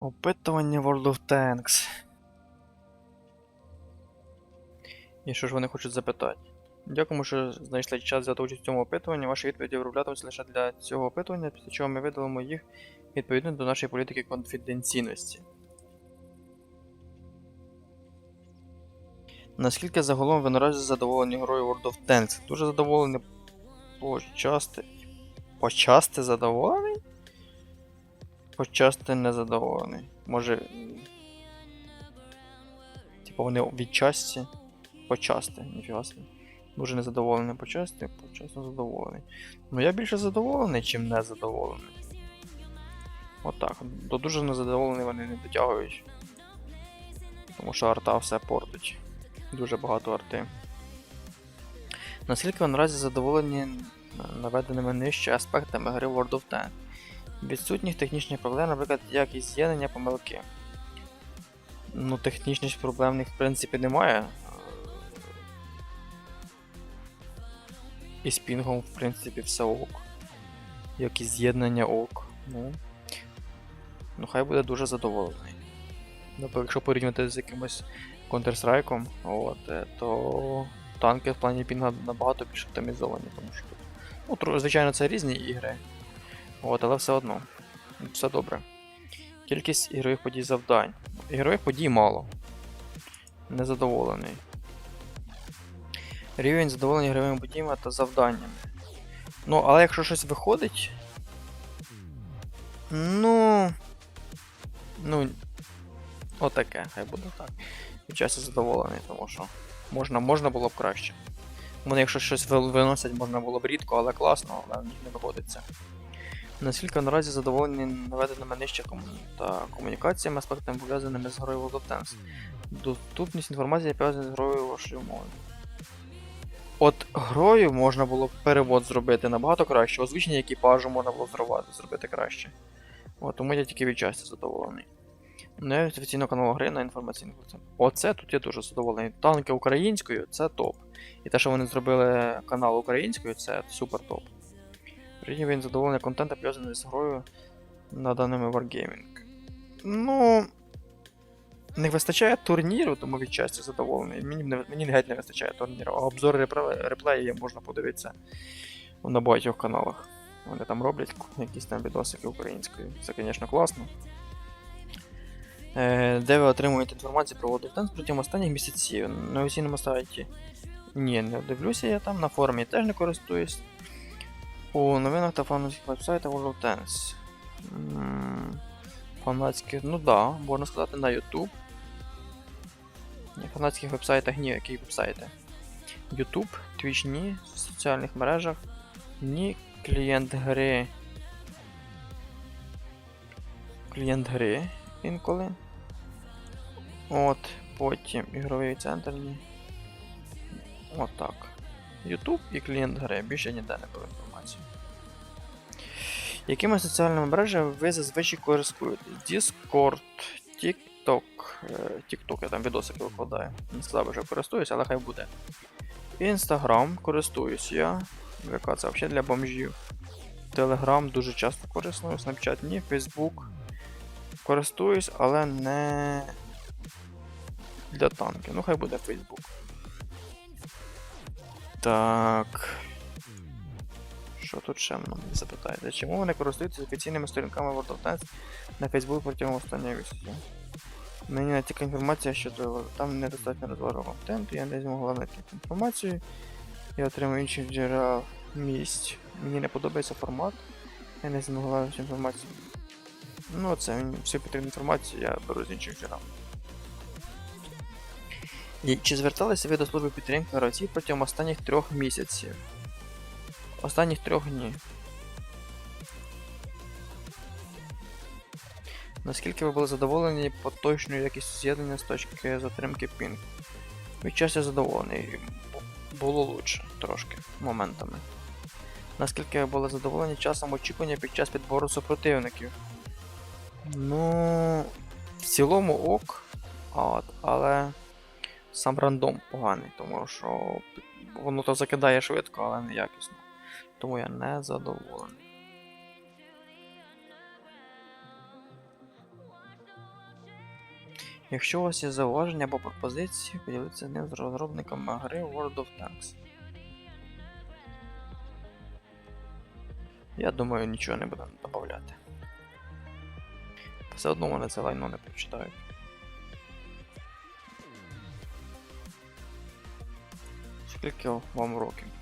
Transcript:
Опитування World of Tanks. І що ж вони хочуть запитати? Дякуємо, що знайшли час взяти участь в цьому опитуванні. Ваші відповіді вироблятимуться лише для цього опитування, після чого ми видалимо їх відповідно до нашої політики конфіденційності. Наскільки загалом ви наразі задоволені грою World of Tanks? Дуже задоволений. Почасти. Почасти задоволений? Почасти незадоволений. Може. м, Типа вони відчасті. Почасти, ніфіга собі. Дуже незадоволений почасти, почасно задоволений. Ну я більше задоволений, чим незадоволений. Отак. До дуже незадоволений вони не дотягують. Тому що арта все портить. Дуже багато арти. Наскільки ви наразі задоволені наведеними нижче аспектами гри World of Tanks? Відсутніх технічних проблем, наприклад, якість з'єднання помилки. Ну, технічних проблем в принципі немає. І з пінгом, в принципі, все ок. Як і з'єднання ок. Ну. Ну, хай буде дуже задоволений. Ну, якщо порівнювати з якимось Counter-Strike, е, то танки в плані пінга набагато більш оптимізовані, тому що тут. Ну, звичайно, це різні ігри. От, але все одно. Все добре. Кількість ігрових подій завдань. Ігрових подій мало. Незадоволений. Рівень задоволення ігровими подіями та завданнями. Ну, але якщо щось виходить. Ну. Ну. Отаке, хай буде так. Відчасті задоволений, тому що можна, можна було б краще. Вони, якщо щось виносять, можна було б рідко, але класно, але в них не виходиться. Наскільки наразі задоволені наведеними нижче та комунікаціями, аспектами пов'язаними з грою World of Tanks. Доступність інформації пов'язана з грою вашою мовою. От грою можна було перевод зробити набагато краще, озвучення екіпажу можна було зробити, зробити краще. От, тому я тільки від часті задоволений. Не офіційного каналу гри на інформаційних процентах. Оце тут я дуже задоволений. Танки українською це топ. І те, що вони зробили канал українською, це супер топ. Рівень задоволення контенту пов'язаний з грою наданими Wargaming. Ну. Не вистачає турніру, тому від часті задоволений. Мені, мені геть не вистачає турніру. А обзори репле- реплеї можна подивитися на багатьох каналах. Вони там роблять якісь там відосики українською. Це, звісно, класно. Е, де ви отримуєте інформацію про World протягом останніх місяців? На офіційному сайті. Ні, не дивлюся я там, на форумі теж не користуюсь. У новинах та фанатських вебсайтах World of Tanks. Фанатських, ну да, можна сказати, на YouTube. На фанатських вебсайтах ні, які вебсайти. YouTube, Twitch ні, в соціальних мережах. Ні, клієнт гри. Клієнт гри інколи. От, потім ігровий центр ні. Отак. YouTube і клієнт гри. Більше ніде не інформації. Якими соціальними мережами ви зазвичай користуєтесь? Discord, TikTok. е, TikTok я там відосики викладаю. Не сказав, що користуюсь, але хай буде. Instagram користуюсь я. ВК це взагалі для бомжів. Telegram дуже часто користуюсь, Snapchat ні, Facebook. Користуюсь, але не для танків. Ну хай буде Facebook. Так. Що тут ще мене запитаєте? Чому вони користуються офіційними сторінками World of Tanks на Facebook протягом останнього місяця? Мені натяка інформація, що там недостатньо розвору контенту, я не змогла знайти інформацію. Я отримав інші джерела місць. Мені не подобається формат. Я не змогла цю інформацію. Ну, це мені всю потрібну інформацію я беру з інших джерел. Чи зверталися ви до служби підтримки гравців протягом останніх трьох місяців? Останніх трьох ні. Наскільки ви були задоволені поточною якістю з'єднання з точки затримки пінг? Відчасті задоволений. Було лучше трошки моментами. Наскільки ви були задоволені часом очікування під час підбору супротивників? Ну. В цілому ок. От, але сам рандом поганий, тому що воно то закидає швидко, але не якісно. Тому я не задоволений. Якщо у вас є зауваження або пропозиції, поділіться ним з розробниками гри World of Tanks. Я думаю, нічого не будемо додати. Все одно вони це лайно не прочитають. Скільки вам років?